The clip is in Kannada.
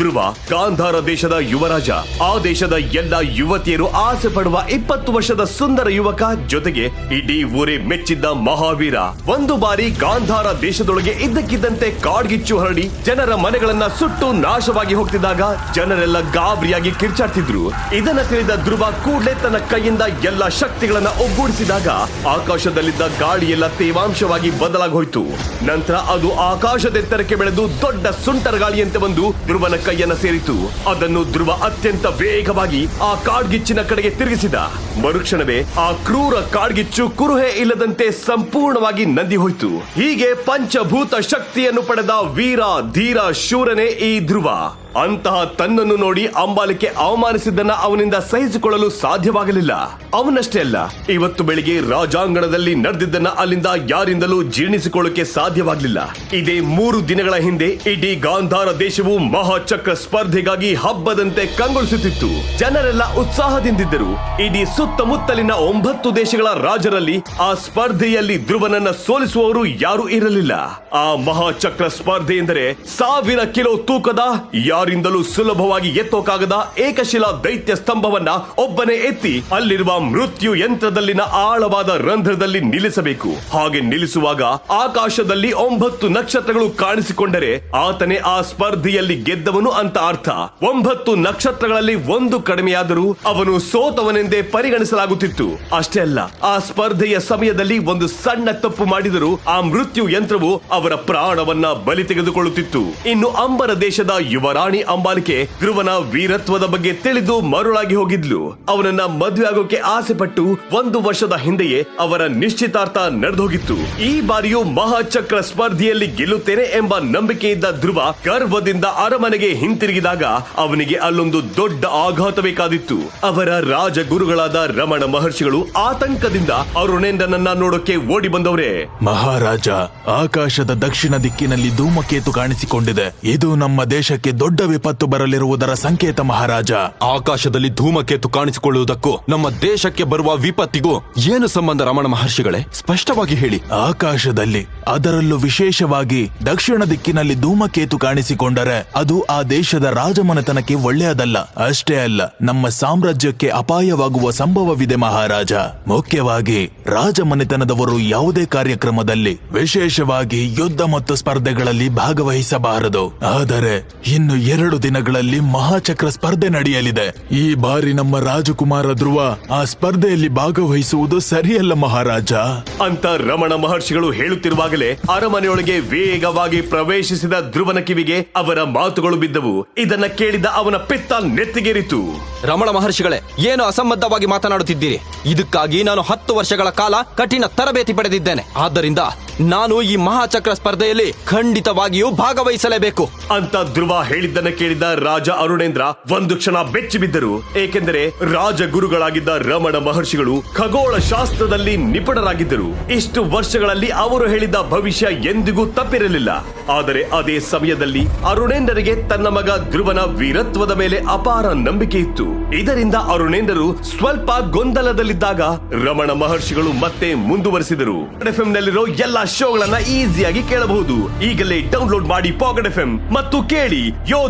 ಧ್ರುವ ಗಾಂಧಾರ ದೇಶದ ಯುವರಾಜ. ಆ ದೇಶದ ಎಲ್ಲ ಯುವತಿಯರು ಆಸೆ ಪಡುವ ಇಪ್ಪತ್ತು ವರ್ಷದ ಸುಂದರ ಯುವಕ ಜೊತೆಗೆ ಇಡೀ ಊರೇ ಮೆಚ್ಚಿದ್ದ ಮಹಾವೀರ. ಒಂದು ಬಾರಿ ಗಾಂಧಾರ ದೇಶದೊಳಗೆ ಇದ್ದಕ್ಕಿದ್ದಂತೆ ಕಾಡ್ಗಿಚ್ಚು ಹರಡಿ ಜನರ ಮನೆಗಳನ್ನ ಸುಟ್ಟು ನಾಶವಾಗಿ ಹೋಗ್ತಿದ್ದಾಗ ಜನರೆಲ್ಲ ಗಾಬರಿಯಾಗಿ ಕಿರ್ಚಾಡ್ತಿದ್ರು. ಇದನ್ನ ತಿಳಿದ ಧ್ರುವ ಕೂಡಲೇ ತನ್ನ ಕೈಯಿಂದ ಎಲ್ಲ ಶಕ್ತಿಗಳನ್ನ ಒಗ್ಗೂಡಿಸಿದಾಗ ಆಕಾಶದಲ್ಲಿದ್ದ ಗಾಳಿಯೆಲ್ಲ ತೇವಾಂಶವಾಗಿ ಬದಲಾಗಿ ಹೋಯ್ತು ನಂತರ ಅದು ಆಕಾಶದೆತ್ತರಕ್ಕೆ ಬೆಳೆದು ದೊಡ್ಡ ಸುಂಟರ ಗಾಳಿಯಂತೆ ಬಂದು ಧ್ರುವನ ಕೈಯನ್ನ ಸೇರಿತು. ಅದನ್ನು ಧ್ರುವ ಅತ್ಯಂತ ವೇಗವಾಗಿ ಆ ಕಾಡ್ಗಿಚ್ಚಿನ ಕಡೆಗೆ ತಿರುಗಿಸಿದ. ಮರುಕ್ಷಣವೇ ಆ ಕ್ರೂರ ಕಾಡ್ಗಿಚ್ಚು ಕುರುಹೆ ಇಲ್ಲದಂತೆ ಸಂಪೂರ್ಣವಾಗಿ ನಂದಿ ಹೋಯಿತು. ಹೀಗೆ ಪಂಚಭೂತ ಶಕ್ತಿಯನ್ನು ಪಡೆದ ವೀರ, ಧೀರ, ಶೂರನೇ ಈ ಧ್ರುವ. ಅಂತಹ ತನ್ನನ್ನು ನೋಡಿ ಅಂಬಾಲಿಕೆ ಅವಮಾನಿಸಿದ್ದನ್ನ ಅವನಿಂದ ಸಹಿಸಿಕೊಳ್ಳಲು ಸಾಧ್ಯವಾಗಲಿಲ್ಲ. ಅವನಷ್ಟೇ ಅಲ್ಲ, ಇವತ್ತು ಬೆಳಿಗ್ಗೆ ರಾಜಾಂಗಣದಲ್ಲಿ ನಡೆದಿದ್ದನ್ನ ಅಲ್ಲಿಂದ ಯಾರಿಂದಲೂ ಜೀರ್ಣಿಸಿಕೊಳ್ಳಕ್ಕೆ ಸಾಧ್ಯವಾಗಲಿಲ್ಲ. ಇದೇ ಮೂರು ದಿನಗಳ ಹಿಂದೆ ಇಡೀ ಗಾಂಧಾರ ದೇಶವು ಮಹಾಚಕ್ರ ಸ್ಪರ್ಧೆಗಾಗಿ ಹಬ್ಬದಂತೆ ಕಂಗೊಳಿಸುತ್ತಿತ್ತು. ಜನರೆಲ್ಲ ಉತ್ಸಾಹದಿಂದಿದ್ದರು. ಇಡೀ ಸುತ್ತಮುತ್ತಲಿನ ಒಂಬತ್ತು ದೇಶಗಳ ರಾಜರಲ್ಲಿ ಆ ಸ್ಪರ್ಧೆಯಲ್ಲಿ ಧ್ರುವನನ್ನ ಸೋಲಿಸುವವರು ಯಾರೂ ಇರಲಿಲ್ಲ. ಆ ಮಹಾಚಕ್ರ ಸ್ಪರ್ಧೆ ಎಂದರೆ ಸಾವಿರ ಕಿಲೋ ತೂಕದ ಯಾರಿಂದಲೂ ಸುಲಭವಾಗಿ ಎತ್ತೋಕಾಗದ ಏಕಶಿಲಾ ದೈತ್ಯ ಸ್ತಂಭವನ್ನ ಒಬ್ಬನೇ ಎತ್ತಿ ಅಲ್ಲಿರುವ ಮೃತ್ಯು ಯಂತ್ರದಲ್ಲಿನ ಆಳವಾದ ರಂಧ್ರದಲ್ಲಿ ನಿಲ್ಲಿಸಬೇಕು. ಹಾಗೆ ನಿಲ್ಲಿಸುವಾಗ ಆಕಾಶದಲ್ಲಿ ಒಂಬತ್ತು ನಕ್ಷತ್ರಗಳು ಕಾಣಿಸಿಕೊಂಡರೆ ಆತನೇ ಆ ಸ್ಪರ್ಧೆಯಲ್ಲಿ ಗೆದ್ದವನು ಅಂತ ಅರ್ಥ. ಒಂಬತ್ತು ನಕ್ಷತ್ರಗಳಲ್ಲಿ ಒಂದು ಕಡಿಮೆಯಾದರೂ ಅವನು ಸೋತವನೆಂದೇ ಪರಿಗಣಿಸಲಾಗುತ್ತಿತ್ತು. ಅಷ್ಟೇ ಅಲ್ಲ, ಆ ಸ್ಪರ್ಧೆಯ ಸಮಯದಲ್ಲಿ ಒಂದು ಸಣ್ಣ ತಪ್ಪು ಮಾಡಿದರೂ ಆ ಮೃತ್ಯು ಯಂತ್ರವು ಅವರ ಪ್ರಾಣವನ್ನ ಬಲಿ ತೆಗೆದುಕೊಳ್ಳುತ್ತಿತ್ತು. ಇನ್ನು ಅಂಬರ ದೇಶದ ಯುವರಾಣಿ ಅಂಬಾಲಿಕೆ ಧ್ರುವನ ವೀರತ್ವದ ಬಗ್ಗೆ ತಿಳಿದು ಮರುಳಾಗಿ ಹೋಗಿದ್ಲು. ಅವನನ್ನ ಮದುವೆ ಆಗೋಕೆ ಆಸೆ ಪಟ್ಟು ಒಂದು ವರ್ಷದ ಹಿಂದೆಯೇ ಅವರ ನಿಶ್ಚಿತಾರ್ಥ ನಡೆದೋಗಿತ್ತು. ಈ ಬಾರಿಯೂ ಮಹಾಚಕ್ರ ಸ್ಪರ್ಧೆಯಲ್ಲಿ ಗೆಲ್ಲುತ್ತೇನೆ ಎಂಬ ನಂಬಿಕೆ ಧ್ರುವ ಗರ್ವದಿಂದ ಅರಮನೆಗೆ ಹಿಂತಿರುಗಿದಾಗ ಅವನಿಗೆ ಅಲ್ಲೊಂದು ದೊಡ್ಡ ಆಘಾತ ಬೇಕಾದಿತ್ತು ಅವರ ರಾಜಗುರುಗಳಾದ ರಮಣ ಮಹರ್ಷಿಗಳು ಆತಂಕದಿಂದ ಅರುಣೇಂದ್ರನನ್ನ ನೋಡೋಕೆ ಓಡಿ ಬಂದವರೇ. ಮಹಾರಾಜ, ಆಕಾಶದ ದಕ್ಷಿಣ ದಿಕ್ಕಿನಲ್ಲಿ ಧೂಮಕೇತು ಕಾಣಿಸಿಕೊಂಡಿದೆ. ಇದು ನಮ್ಮ ದೇಶಕ್ಕೆ ದೊಡ್ಡ ವಿಪತ್ತು ಬರಲಿರುವುದರ ಸಂಕೇತ ಮಹಾರಾಜ. ಆಕಾಶದಲ್ಲಿ ಧೂಮಕೇತು ಕಾಣಿಸಿಕೊಳ್ಳುವುದಕ್ಕೂ ನಮ್ಮ ದೇಶಕ್ಕೆ ಬರುವ ವಿಪತ್ತಿಗೂ ಏನು ಸಂಬಂಧ ರಮಣ ಮಹರ್ಷಿಗಳೇ? ಸ್ಪಷ್ಟವಾಗಿ ಹೇಳಿ. ಆಕಾಶದಲ್ಲಿ ಅದರಲ್ಲೂ ವಿಶೇಷವಾಗಿ ದಕ್ಷಿಣ ದಿಕ್ಕಿನಲ್ಲಿ ಧೂಮಕೇತು ಕಾಣಿಸಿಕೊಂಡರೆ ಅದು ಆ ದೇಶದ ರಾಜಮನೆತನಕ್ಕೆ ಒಳ್ಳೆಯದಲ್ಲ. ಅಷ್ಟೇ ಅಲ್ಲ ನಮ್ಮ ಸಾಮ್ರಾಜ್ಯಕ್ಕೆ ಅಪಾಯವಾಗುವ ಸಂಭವವಿದೆ ಮಹಾರಾಜ. ಮುಖ್ಯವಾಗಿ ರಾಜಮನೆತನದವರು ಯಾವುದೇ ಕಾರ್ಯಕ್ರಮದಲ್ಲಿ ವಿಶೇಷವಾಗಿ ಯುದ್ಧ ಮತ್ತು ಸ್ಪರ್ಧೆಗಳಲ್ಲಿ ಭಾಗವಹಿಸಬಾರದು. ಆದರೆ ಇನ್ನು ಎರಡು ದಿನಗಳಲ್ಲಿ ಮಹಾಚಕ್ರ ಸ್ಪರ್ಧೆ ನಡೆಯಲಿದೆ. ಈ ಬಾರಿ ನಮ್ಮ ರಾಜಕುಮಾರ ಧ್ರುವ ಆ ಸ್ಪರ್ಧೆಯಲ್ಲಿ ಭಾಗವಹಿಸುವುದು ಸರಿಯಲ್ಲ ಮಹಾರಾಜ. ಅಂತ ರಮಣ ಮಹರ್ಷಿಗಳು ಹೇಳುತ್ತಿರುವಾಗಲೇ ಅರಮನೆಯೊಳಗೆ ವೇಗವಾಗಿ ಪ್ರವೇಶಿಸಿದ ಧ್ರುವನ ಕಿವಿಗೆ ಅವರ ಮಾತುಗಳು ಬಿದ್ದವು. ಇದನ್ನ ಕೇಳಿದ ಅವನ ಪಿತ್ತ ನೆತ್ತಿಗೇರಿತು. ರಮಣ ಮಹರ್ಷಿಗಳೇ ಏನು ಅಸಂಬದ್ಧವಾಗಿ ಮಾತನಾಡುತ್ತಿದ್ದೀರಿ? ಇದಕ್ಕಾಗಿ ನಾನು ಹತ್ತು ವರ್ಷಗಳ ಕಾಲ ಕಠಿಣ ತರಬೇತಿ ಪಡೆದಿದ್ದೇನೆ. ಆದ್ದರಿಂದ ನಾನು ಈ ಮಹಾಚಕ್ರ ಸ್ಪರ್ಧೆಯಲ್ಲಿ ಖಂಡಿತವಾಗಿಯೂ ಭಾಗವಹಿಸಲೇಬೇಕು. ಅಂತ ಧ್ರುವ ಹೇಳಿದ್ದನ್ನ ಕೇಳಿದ ರಾಜ ಅರುಣೇಂದ್ರ ಒಂದು ಕ್ಷಣ ಬೆಚ್ಚಿ ಬಿದ್ದರು. ಏಕೆಂದರೆ ರಾಜಗುರುಗಳಾಗಿದ್ದ ರಮಣ ಮಹರ್ಷಿಗಳು ಖಗೋಳ ಶಾಸ್ತ್ರದಲ್ಲಿ ನಿಪುಣರಾಗಿದ್ದರು. ಇಷ್ಟು ವರ್ಷಗಳಲ್ಲಿ ಅವರು ಹೇಳಿದ ಭವಿಷ್ಯ ಎಂದಿಗೂ ತಪ್ಪಿರಲಿಲ್ಲ. ಆದರೆ ಅದೇ ಸಮಯದಲ್ಲಿ ಅರುಣೇಂದ್ರರಿಗೆ ತನ್ನ ಮಗ ಧ್ರುವನ ವೀರತ್ವದ ಮೇಲೆ ಅಪಾರ ನಂಬಿಕೆ ಇತ್ತು. ಇದರಿಂದ ಅರುಣೇಂದ್ರರು ಸ್ವಲ್ಪ ಗೊಂದಲದಲ್ಲಿದ್ದಾಗ ರಮಣ ಮಹರ್ಷಿಗಳು ಮತ್ತೆ ಮುಂದುವರೆಸಿದರು. ನಲ್ಲಿರೋ ಎಲ್ಲಾ ಶೋಗಳನ್ನ ಈಸಿಯಾಗಿ ಕೇಳಬಹುದು. ಈಗಲೇ ಡೌನ್ಲೋಡ್ ಮಾಡಿ ಪಾಕೆಟ್ ಎಫ್ ಮತ್ತು ಕೇಳಿ ಯೋಧ